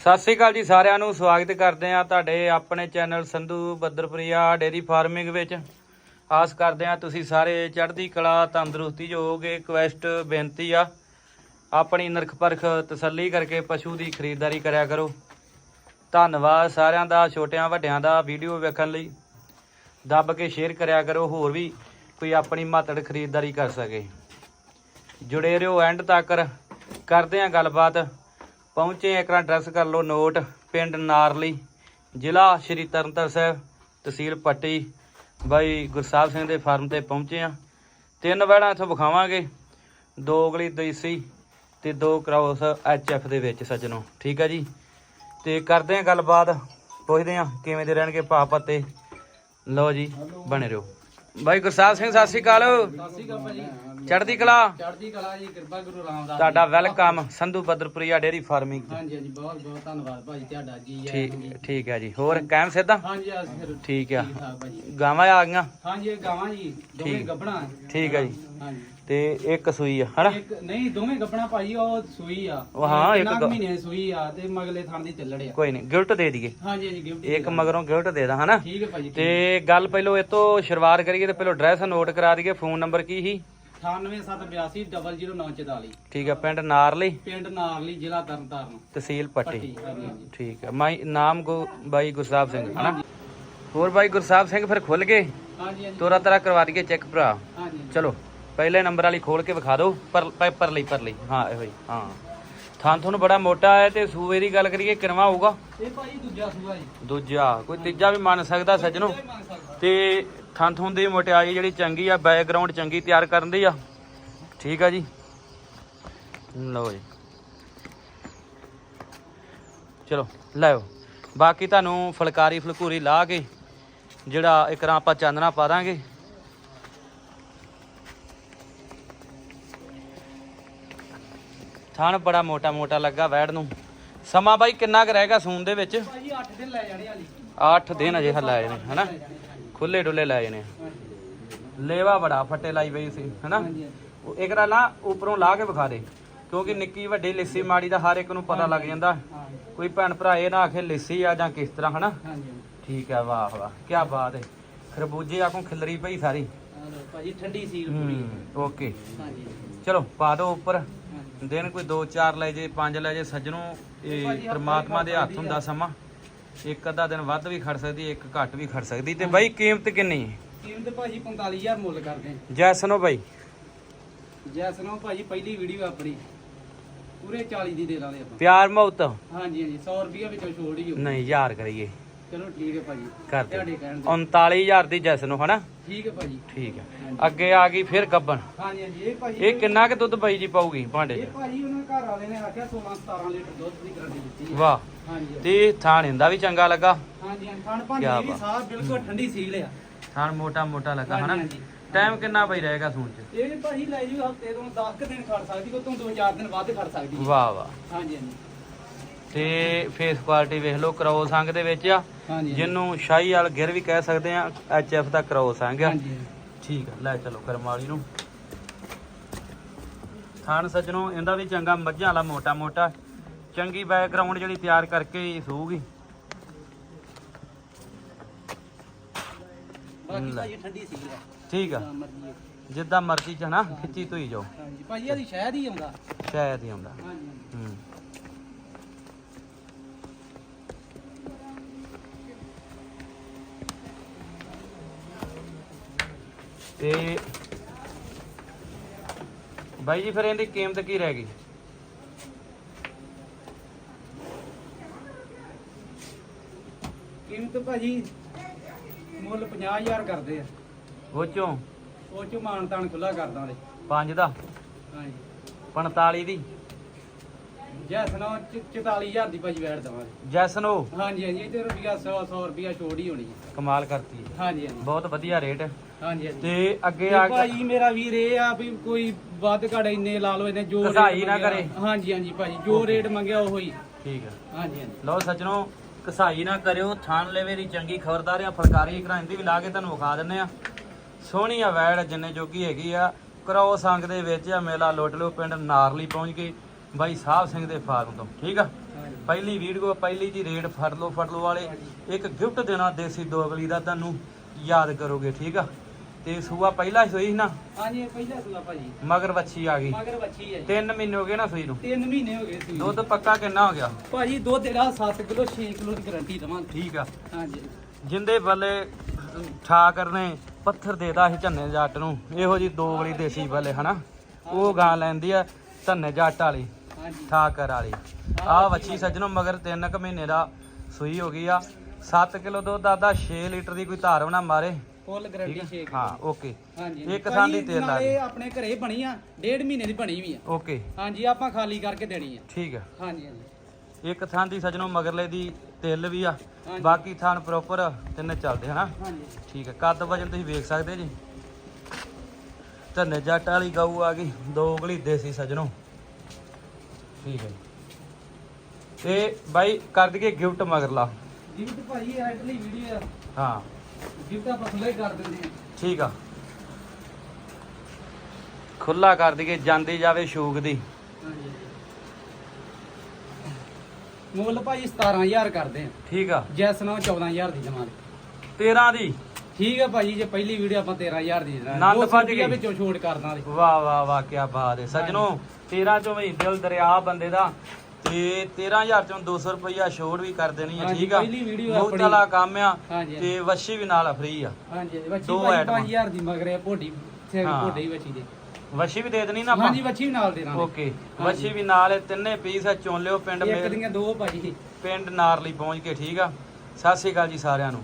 ਸਤਿ ਸ੍ਰੀ ਅਕਾਲ ਜੀ ਸਾਰਿਆਂ ਨੂੰ, ਸਵਾਗਤ ਕਰਦੇ ਆ ਤੁਹਾਡੇ ਆਪਣੇ channel Sandhu Badarpuria dairy farming ਵਿੱਚ। ਆਸ ਕਰਦੇ ਆ ਤੁਸੀਂ ਸਾਰੇ ਚੜ੍ਹਦੀ ਕਲਾ, ਤੰਦਰੁਸਤੀ ਜੋ ਹੋਗੇ ਕੁਐਸਟ ਬੇਨਤੀ ਆ। ਆਪਣੀ ਨਰਖ ਪਰਖ ਤਸੱਲੀ ਕਰਕੇ ਪਸ਼ੂ ਦੀ ਖਰੀਦਦਾਰੀ ਕਰਿਆ ਕਰੋ। ਧੰਨਵਾਦ ਸਾਰਿਆਂ ਦਾ, ਛੋਟਿਆਂ ਵੱਡਿਆਂ ਦਾ ਵੀਡੀਓ ਵੇਖਣ ਲਈ। ਦੱਬ ਕੇ ਸ਼ੇਅਰ ਕਰਿਆ ਕਰੋ, ਹੋਰ ਵੀ ਕੋਈ ਆਪਣੀ ਮਾਤੜ ਖਰੀਦਦਾਰੀ ਕਰ ਸਕੇ। ਜੁੜੇ ਰਹੋ ਐਂਡ ਤੱਕ। ਕਰਦੇ ਆ ਗੱਲਬਾਤ। ਪਹੁੰਚੇ ਇੱਕ ਵਾਰ ਐਡਰੈਸ ਕਰ ਲਓ ਨੋਟ ਪਿੰਡ ਨਾਰਲੀ, ਜ਼ਿਲ੍ਹਾ ਸ਼੍ਰੀ ਤਰਨਤਾਰਨ ਸਾਹਿਬ, ਤਹਿਸੀਲ ਪੱਟੀ। ਬਾਈ ਗੁਰਸਾਹਿਬ ਸਿੰਘ ਦੇ ਫਾਰਮ ਤੇ ਪਹੁੰਚੇ ਆ ਤਿੰਨ ਵੈੜਾਂ ਇੱਥੋਂ ਵਿਖਾਵਾਂਗੇ। ਦੋ ਅਗਲੀ ਦੇਸੀ ਤੇ ਦੋ ਕ੍ਰਾਸ ਐਫ ਦੇ ਵਿੱਚ ਸੱਜਣੋ। ਠੀਕ ਆ ਜੀ? ਤੇ ਕਰਦੇ ਆ ਗੱਲਬਾਤ, ਪੁੱਛਦੇ ਆ ਕਿਵੇਂ ਦੇ ਰਹਿਣਗੇ ਭਾਅ ਪੱਤੇ ਲਓ ਜੀ, ਬਣੇ ਰਹੋ। ਬਾਈ ਗੁਰਸਾਹਿਬ ਸਿੰਘ ਸਤਿ ਸ਼੍ਰੀ ਅਕਾਲ। ਸਤਿ ਸ਼੍ਰੀ ਅਕਾਲ ਭਾਜੀ। ਚੜ੍ਹਦੀ ਕਲਾ? ਚੜ੍ਹਦੀ ਕਲਾ ਜੀ ਕਿਰਪਾ ਗੁਰੂ ਰਾਮਦਾਸ ਤੁਹਾਡਾ welcome Sandhu Badarpuria dairy farming ਹਾਂਜੀ ਹਾਂਜੀ ਬਹੁਤ ਬਹੁਤ ਧੰਨਵਾਦ ਭਾਜੀ ਤੁਹਾਡਾ ਜੀ ਠੀਕ। ਠੀਕ ਹੈ ਜੀ। ਹੋਰ ਕਾਇਮ ਸਿੱਧਾ? ਹਾਂਜੀ ਫਿਰ ਠੀਕ ਆ। ਗਾਵਾਂ ਆ ਗਈਆਂ? ਹਾਂਜੀ ਗਾਵਾਂ ਜੀ ਦੋਵੇਂ। ਗੱਬਣਾ ਠੀਕ ਹੈ ਜੀ। ਹਾਂਜੀ। ਤੇ ਇੱਕ ਸੂਈ ਆ ਹਨਾ? ਇੱਕ ਨਹੀਂ ਦੋਵੇਂ ਗੱਬਣਾ ਭਾਜੀ ਉਹ ਸੂਈ ਆ। ਉਹ ਹਾਂ, ਇੱਕ ਗ- ਮਹੀਨੇ ਦੀ ਸੂਈ ਆ ਤੇ ਮਗਲੇ ਥਾਂ ਦੀ ਚੱਲੜ ਆ। ਕੋਈ ਨਹੀਂ ਗਿਫਟ ਦੇ ਦਈਏ। ਹਾਂਜੀ ਹਾਂਜੀ ਗਿਫਟ ਇੱਕ ਮਗਰੋਂ ਗਿਫਟ ਦੇ ਦਾਂ ਹਨਾ? ਠੀਕ ਹੈ ਭਾਜੀ ਤੇ ਗੱਲ ਪਹਿਲੋਂ ਇਹ ਤੋਂ ਸ਼ੁਰੂਆਤ ਕਰੀਏ ਤੇ ਪਹਿਲੋਂ ਐਡਰੈਸ ਨੋਟ ਕਰਾ ਦਈਏ ਫੋਨ ਨੰਬਰ ਕੀ ਸੀ? 9872 00944 ਠੀਕ ਆ ਪਿੰਡ ਨਾਰਲੀ। ਪਿੰਡ ਨਾਰਲੀ ਜ਼ਿਲ੍ਹਾ ਤਰਨਤਾਰਨ। ਤਹਿਸੀਲ ਪੱਟੀ। ਠੀਕ ਆ ਮਾਈ ਨਾਮ ਗੋ ਬਾਈ ਗੁਰਸਾਹਿਬ ਸਿੰਘ ਹਨਾ? ਹੋਰ ਬਾਈ ਗੁਰਸਾਹਿਬ ਸਿੰਘ ਫਿਰ ਖੁੱਲ ਗਏ? ਹਾਂਜੀ ਹਾਂਜੀ। ਤੋਰਾ ਤਰਾ ਕਰਵਾ ਦਈਏ ਚੈੱਕ ਭਰਾ। ਹਾਂਜੀ। ਚਲੋ। ਪਹਿਲੇ ਨੰਬਰ ਵਾਲੀ ਖੋਲ ਕੇ ਵਿਖਾ ਦਿਓ ਪਰ ਪਰ- ਪਰ ਲਈ ਪਰ ਲਈ। ਹਾਂ ਇਹੋ ਹੀ ਹਾਂ। ਥਾਂ ਤੁਹਾਨੂੰ ਬੜਾ ਮੋਟਾ ਹੈ ਤੇ ਸੂਏ ਦੀ ਗੱਲ ਕਰੀਏ ਕਿਨਵਾ ਹੋਊਗਾ? ਇਹ ਭਾਜੀ ਦੂਜਾ ਸੂਆ ਜੀ। ਦੂਜਾ ਕੋਈ ਤੀਜਾ ਵੀ ਮੰਨ ਸਕਦਾ ਸੱਜਣੋ। ਤੇ ਥਾਂ ਥੁੰ ਦੀ ਮੋਟਿਆਈ ਜਿਹੜੀ ਚੰਗੀ ਆ ਬੈਕਗ੍ਰਾਉਂਡ ਚੰਗੀ ਤਿਆਰ ਕਰਨ ਦੀ ਆ। ਠੀਕ ਆ ਜੀ। ਲਓ ਜੀ। ਚਲੋ ਲੈਓ ਬਾਕੀ ਤੁਹਾਨੂੰ ਫਲਕਾਰੀ ਫਲਕੂਰੀ ਲਾ ਕੇ ਜਿਹੜਾ ਇਕਰਾਂ ਆਪਾਂ ਚਾਨਣਾ ਪਾ ਦਾਂਗੇ। ਥਣ ਬੜਾ ਮੋਟਾ ਮੋਟਾ ਲੱਗਾ ਵੈੜ ਨੂੰ। ਸਮਾਂ ਬਾਈ ਕਿੰਨਾ ਕੁ ਰਹੇਗਾ ਸੂਨ ਦੇ ਵਿੱਚ? ਭਾਜੀ 8 ਦਿਨ ਲੈ ਜਾਣੇ ਹਾਲੀ। 8 ਦਿਨ ਅਜੇ ਹਲਾਏ ਨੇ ਹਨਾ? ਖੁੱਲੇ ਡੁੱਲੇ ਲਾਏ ਨੇ। ਲੇਵਾ ਬੜਾ ਫੱਟੇ ਲਾਈ ਪਈ ਸੀ ਹਨਾ? ਹਾਂਜੀ ਉਹ ਇੱਕ ਦਾ ਨਾ ਉੱਪਰੋਂ ਲਾ ਕੇ ਵਿਖਾ ਦੇ ਕਿਉਂਕਿ ਨਿੱਕੀ ਵੱਡੀ ਲਿੱਸੀ ਮਾੜੀ ਦਾ ਹਰ ਇੱਕ ਨੂੰ ਪਤਾ ਲੱਗ ਜਾਂਦਾ। ਕੋਈ ਭੈਣ ਭਰਾ ਇਹ ਨਾ ਆਖੇ ਲਿੱਸੀ ਆ ਜਾਂ ਕਿਸ ਤਰ੍ਹਾਂ ਹਨਾ? ਠੀਕ ਹੈ ਵਾਹ ਵਾਹ। ਕੀ ਬਾਤ ਹੈ ਖਰਬੂਜੇ ਆਖੋਂ ਖਿਲਰੀ ਪਈ ਸਾਰੀ। ਭਾਜੀ ਠੰਡੀ ਸੀਲ ਪੂਰੀ। ਹੂੰ ਓਕੇ। ਹਾਂਜੀ। ਚਲੋ ਪਾ ਦਿਓ ਉੱਪਰ। ਹਾਂਜੀ। ਦਿਨ ਕੋਈ 2-4 ਲੈ ਜੇ 5 ਲੈ ਜੇ ਸੱਜਣੋਂ ਇਹ ਪ੍ਰਮਾਤਮਾ ਦੇ ਹੱਥ ਹੁੰਦਾ ਸਮਾਂ। ਇੱਕ ਅੱਧਾ ਦਿਨ ਵੱਧ ਵੀ ਖੜ ਸਕਦੀ ਇੱਕ ਘੱਟ ਵੀ ਖੜ ਸਕਦੀ। ਤੇ ਬਾਈ ਕੀਮਤ ਕਿੰਨੀ? ਹੈ ਕੀਮਤ ਭਾਜੀ 45000 ਮੁੱਲ ਕਰਦੇ। ਜੈਸਨੋ ਬਾਈ। ਜੈਸਨੋ ਭਾਜੀ ਪਹਿਲੀ ਵੀਡੀਓ ਆਪਣੀ। ਪੂਰੇ 40 ਦੀ ਦੇ ਦਾਂਗੇ ਆਪਾਂ। ਪਿਆਰ ਮੁਹੱਬਤ। ਹਾਂਜੀ ਹਾਂਜੀ। 100 ਰੁਪਏ ਵਿੱਚੋਂ ਛੋੜ ਹੀ ਹੋ ਨਹੀਂ ਯਾਰ ਕਰੀਏ। ਚਲੋ ਠੀਕ ਹੈ ਭਾਜੀ। ਕਰ ਦੇ ਤੁਹਾਡੇ ਕਹਿਣ ਦੇ। 39000 ਦੀ ਜੈਸਨੋ ਹਨਾ? ਠੀਕ ਹੈ ਭਾਜੀ। ਠੀਕ ਹੈ। ਅੱਗੇ ਆ ਗਈ ਫਿਰ ਗੱਬਣ। ਹਾਂਜੀ ਹਾਂਜੀ। ਇਹ ਭਾਜੀ ਇਹ ਕਿੰਨਾ ਕੁ ਦੁੱਧ ਬਾਈ ਜੀ ਪਾਊਗੀ ਭਾਂਡੇ ਇਹ 'ਚ? ਭਾਜੀ ਉਹਨਾਂ ਘਰ ਵਾਲੇ ਨੇ ਆਖਿਆ 16 17 ਲੀਟਰ ਦੁੱਧ ਦੀ ਗਰੰਟੀ ਦਿੱਤੀ ਹੈ। ਵਾਹ। ਹਾਂਜੀ। ਤੇ ਥਾਣ ਇਹਦਾ ਵੀ ਚੰਗਾ ਲੱਗਾ। ਹਾਂਜੀ ਹਾਂਜੀ। ਖਾਣ ਕਿਆ ਭਾਂਜੀ ਦੀ ਬਾਤ। ਸਾਹ ਬਿਲਕੁਲ ਠੰਡੀ ਸੀਲ ਆ। ਥਾਣ ਮੋਟਾ ਮੋਟਾ ਲੱਗਾ ਹਨਾ? ਹਾਂਜੀ, ਹਾਂਜੀ। ਟਾਈਮ ਕਿੰਨਾ ਬਈ ਰਹੇਗਾ ਸੂਣ ਚ? ਇਹ ਭਾਜੀ ਲੈ ਜੀ ਹਫ਼ਤੇ ਤੋਂ 10 ਕੁ ਦਿਨ ਖੜ ਸਕਦੀ ਉਹ ਤੋਂ 2-4 ਦਿਨ ਵੱਧ ਖੜ ਸਕਦੀ ਹੈ। ਵਾਹ ਵਾਹ। ਹਾਂਜੀ ਹਾਂਜੀ। ਤੇ ਫੇਸ ਕੁਆਲਿਟੀ ਵੇਖ ਲਓ ਕਰੋਸ ਅੰਗ ਦੇ ਵਿੱਚ ਆ। ਹਾਂਜੀ ਜਿਹਨੂੰ ਸ਼ਾਹੀ ਵਾਲ ਗਿਰ ਵੀ ਕਹਿ ਸਕਦੇ ਆ ਐਚ ਐਫ ਦਾ ਕਰੋਸ ਅੰਗ ਆ। ਹਾਂਜੀ ਠੀਕ ਆ ਲੈ ਚਲੋ ਕਰਮ ਵਾਲੀ ਨੂੰ। ਥਾਣ ਸੱਜਣੋ ਇਹਦਾ ਵੀ ਚੰਗਾ ਮੱਝਾਂ ਵਾਲਾ ਮੋਟਾ ਮੋਟਾ ਚੰਗੀ ਬੈਕਗ੍ਰਾਉਂਡ ਜਿਹੜੀ ਤਿਆਰ ਕਰਕੇ ਹੀ ਸੂਗੀ। ਬਾਕੀ। ਭਾਜੀ ਠੰਡੀ ਠੀਕ ਆ। ਜਿੱਦਾਂ ਮਰਜ਼ੀ। ਜਿੱਦਾਂ ਮਰਜ਼ੀ ਚ ਨਾ ਖਿੱਚੀ ਧੋਈ ਜਾਓ। ਹਾਂਜੀ ਭਾਜੀ ਇਹਦੀ ਸ਼ਹਿਦ ਹੀ ਆਉਂਦਾ। ਸ਼ਾਇਦ ਹੀ ਆਉਂਦਾ। ਹਾਂਜੀ। ਤੇ ਬਾਈ ਜੀ ਫਿਰ ਇਹਦੀ ਕੀਮਤ ਕੀ ਰਹਿ ਗਈ? ਕੀਮਤ ਭਾਜੀ ਮੁੱਲ 50000 ਕਰਦੇ ਆ। ਉਹ ਚੋਂ ਉਹ ਚ ਮਾਨ ਤਾਨ ਖੁੱਲਾ ਕਰ ਦਾਂਗੇ। 5 ਦਾ? ਹਾਂਜੀ। 45 ਦੀ? ਜੈਸਨੋ 44000 ਦੀ ਭਾਜੀ ਵੈਟ ਦਵਾਂਗੇ ਜੈਸਨੋ ਹਾਂਜੀ ਹਾਂਜੀ ਇਹ ਤੇ ਰੁਪਿਆ 100 100 ਰੁਪਿਆ ਛੋੜ ਹੀ ਹੋਣੀ ਹੈ। ਕਮਾਲ ਕਰਤੀ ਹੈ। ਹਾਂਜੀ ਹਾਂਜੀ। ਬਹੁਤ ਵਧੀਆ ਰੇਟ ਹਾਂਜੀ ਹਾਂਜੀ। ਤੇ ਅੱਗੇ ਤੇ ਆ ਕੇ ਭਾਜੀ ਮੇਰਾ ਵੀਰ ਇਹ ਆ ਵੀ ਕੋਈ ਵੱਧ ਘੜ ਇੰਨੇ ਲਾ ਲਓ ਇਹਨੇ ਜੋ ਰੇਟ ਘਸਾਈ ਨਾ ਮੰਗਿਆ- ਕਰੇ। ਹਾਂਜੀ ਹਾਂਜੀ ਭਾਜੀ ਜੋ. ਰੇਟ ਮੰਗਿਆ ਉਹ। ਹੀ ਠੀਕ ਹੈ। ਹਾਂਜੀ ਹਾਂਜੀ। ਲਓ ਸੱਜਣੋ ਕਸਾਈ ਨਾ ਕਰਿਓ ਥਾਣ ਲੈਵੇ ਦੀ ਚੰਗੀ ਖਬਰਦਾਰ ਆ ਫਲਕਾਰੀ ਘਰਾਂ ਦੀ ਵੀ ਲਾ ਕੇ ਤੁਹਾਨੂੰ ਵਿਖਾ ਦਿੰਨੇ ਆ। ਸੋਹਣੀ ਆ ਵੈੜ ਜਿੰਨੇ ਜੋਗੀ ਹੈਗੀ ਆ ਕਰੋ ਸੰਗ ਦੇ ਵਿੱਚ ਆ ਮੇਲਾ ਲੋਟ ਲਿਓ ਪਿੰਡ ਨਾਰਲੀ ਪਹੁੰਚ ਕੇ ਬਾਈ ਸਾਹਿਬ ਸਿੰਘ ਦੇ ਫਾਰਮ ਤੋਂ ਠੀਕ ਆ? ਪਹਿਲੀ ਵੀਡੀਓ ਪਹਿਲੀ ਜੀ ਰੇਡ ਫੜ ਲਓ ਫੜ ਲਓ ਵਾਲੇ। ਇੱਕ ਗਿਫਟ ਦੇਣਾ ਦੇਸੀ ਦੋਗਲੀ ਦਾ ਤੁਹਾਨੂੰ ਯਾਦ ਕਰੋਗੇ ਠੀਕ ਆ? ਤੇ ਸੂਆ ਪਹਿਲਾ ਹੀ ਸੋਈ ਸੀ ਨਾ? ਹਾਂਜੀ ਇਹ ਪਹਿਲਾ ਸੂਆ ਭਾਜੀ। ਮਗਰ ਵੱਛੀ ਆ ਗਈ। ਮਗਰ ਬੱਚੀ ਹੈ 3 ਮਹੀਨੇ ਹੋ ਗਏ ਨਾ ਸੂਈ ਨੂੰ? 3 ਮਹੀਨੇ ਹੋ ਗਏ ਸੂਈ। ਦੁੱਧ ਪੱਕਾ ਕਿੰਨਾ ਹੋ ਗਿਆ? ਭਾਜੀ ਦੁੱਧ ਇਹਦਾ 7 ਕਿਲੋ 6 ਕਿਲੋ ਦੀ ਗਾਰੰਟੀ ਦਵਾਂਗੇ। ਠੀਕ ਆ। ਹਾਂਜੀ। ਜਿੰਦੇ ਬੱਲੇ ਠਾਕਰ ਨੇ ਪੱਥਰ ਦੇਦਾ ਸੀ ਝੰਨੇ ਜੱਟ ਨੂੰ ਇਹੋ ਜੀ ਦੋ ਵਾਲੀ ਦੇਸੀ ਬੱਲੇ ਹਨਾ? ਉਹ ਗਾਂ ਲੈਂਦੀ ਆ ਧੰਨੇ ਜੱਟ ਵਾਲੀ। ਠਾਕਰ ਵਾਲੀ। ਆ ਵੱਛੀ ਸੱਜਣੋ ਮਗਰ 3 ਕੁ ਮਹੀਨੇ ਦਾ ਸੂਈ ਹੋ ਗਈ ਆ। 7 ਕਿਲੋ ਦੁੱਧ ਆਦਾ 6 ਲੀਟਰ ਦੀ ਕੋਈ ਧਾਰ ਬਣਾ ਮਾਰੇ। ਫੁੱਲ ਗਾਰੰਟੀ ਆ? 6 ਹਾਂ ਓਕੇ। ਹਾਂਜੀ ਇੱਕ ਥਾਂ ਦੀ ਤੇਲ ਨਾਲੇ ਲਈ। ਆਪਣੇ ਘਰੇ ਬਣੀ ਆ ਡੇਢ ਮਹੀਨੇ ਦੀ ਬਣੀ ਵੀ ਆ। ਓਕੇ। ਹਾਂਜੀ ਆਪਾਂ ਖਾਲੀ ਕਰਕੇ ਦੇਣੀ ਆ। ਠੀਕ ਆ। ਹਾਂਜੀ ਹਾਂਜੀ। ਇੱਕ ਥਾਂ ਦੀ ਸੱਜਣੋ ਮਗਰਲੇ ਦੀ ਤਿਲ ਵੀ ਆ। ਬਾਕੀ ਥਾਂ ਪ੍ਰੋਪਰ ਤਿੰਨੇ ਚੱਲਦੇ ਹਨਾ? ਹਾਂਜੀ। ਠੀਕ ਹੈ ਕੱਦ ਵਜਨ ਤੁਸੀਂ ਵੇਖ ਸਕਦੇ ਜੀ। ਧੰਨੇ ਜੱਟ ਵਾਲੀ ਗਊ ਆ ਗਈ। ਦੋ ਉਗਲੀ ਦੇਸੀ ਸਜਣੋ। ਠੀਕ ਹੈ ਜੀ। ਤੇ ਬਾਈ ਕਰ ਦਈਏ ਗਿਫਟ ਮਗਰਲਾ। ਗਿਫਟ ਭਾਜੀ ਐਡਲੀ ਵੀਡੀਓ ਆ। ਹਾਂ। ਗਿਫਟ ਆਪਾਂ ਖੁੱਲੇ ਕਰ ਦਿੰਦੇ ਆ ਠੀਕ ਆ। ਖੁੱਲਾ ਕਰ ਦਈਏ ਜਾਂਦੀ ਜਾਵੇ ਸ਼ੂਕ ਦੀ। ਹਾਂਜੀ ਮੁੱਲ ਭਾਜੀ 17000 ਕਰਦੇ ਆ। ਠੀਕ ਆ। ਜੈਸ ਨਾਲ 14000 ਦੀ ਦਵਾਂਗੇ 13 ਦੀ। ਠੀਕ ਆ ਭਾਜੀ ਜੇ ਪਹਿਲੀ ਵੀਡੀਓ ਆਪਾਂ 13000 ਦੀ ਦੇਣਾ। ਆਨੰਦ ਭੱਜ ਗਈ। ਵਿੱਚੋਂ ਛੋੜ ਕਰ ਦਾਂਗੇ। ਵਾਹ ਵਾਹ ਵਾਹ ਕੀ ਬਾਤ ਹੈ। ਸਜਣੋ 13 ਚੋਂ ਵੀ ਦਿਲ ਦਰਿਆ ਬੰਦੇ ਦਾ। ਤੇ 13000 ਚੋਂ 200 ਰੁਪਈਆ ਛੋੜ ਵੀ ਕਰ ਦੇਣੀ ਹੈ ਹਾਂਜੀ, ਠੀਕ ਆ? ਪਹਿਲੀ video ਬਹੁਤ। ਵਾਲਾ ਕੰਮ ਆ ਹਾਂਜੀ ਤੇ ਵੱਛੀ ਵੀ ਨਾਲ ਫ੍ਰੀ ਆ। ਹਾਂਜੀ ਬੱਚੀ ਦੋ ਭਾਜੀ ਆਈਟਮਾਂ। 5000 ਦੀ ਮਗਰੇ ਭੋਡੀ ਸੇ ਹਾਂ। ਭੋਡੀ ਬੱਚੀ ਦੇ। ਵੱਛੀ ਵੀ ਦੇ ਦੇਣੀ ਨਾ ਆਪਾਂ? ਹਾਂਜੀ ਬੱਚੀ ਵੀ ਨਾਲ ਦੇ ਦਾਂਗੇ। ਓਕੇ ਵੱਛੀ ਵੀ ਨਾਲ ਇਹ ਤਿੰਨੇ ਪੀਸ ਆ ਚੁਣ ਲਿਓ ਪਿੰਡ ਇੱਕ ਦੀਆਂ ਦੋ ਭਾਜੀ। ਪਿੰਡ ਨਾਰਲੀ ਪਹੁੰਚ ਕੇ ਠੀਕ ਆ? ਸਤਿ ਸ਼੍ਰੀ ਅਕਾਲ ਜੀ ਸਾਰਿਆਂ ਨੂੰ।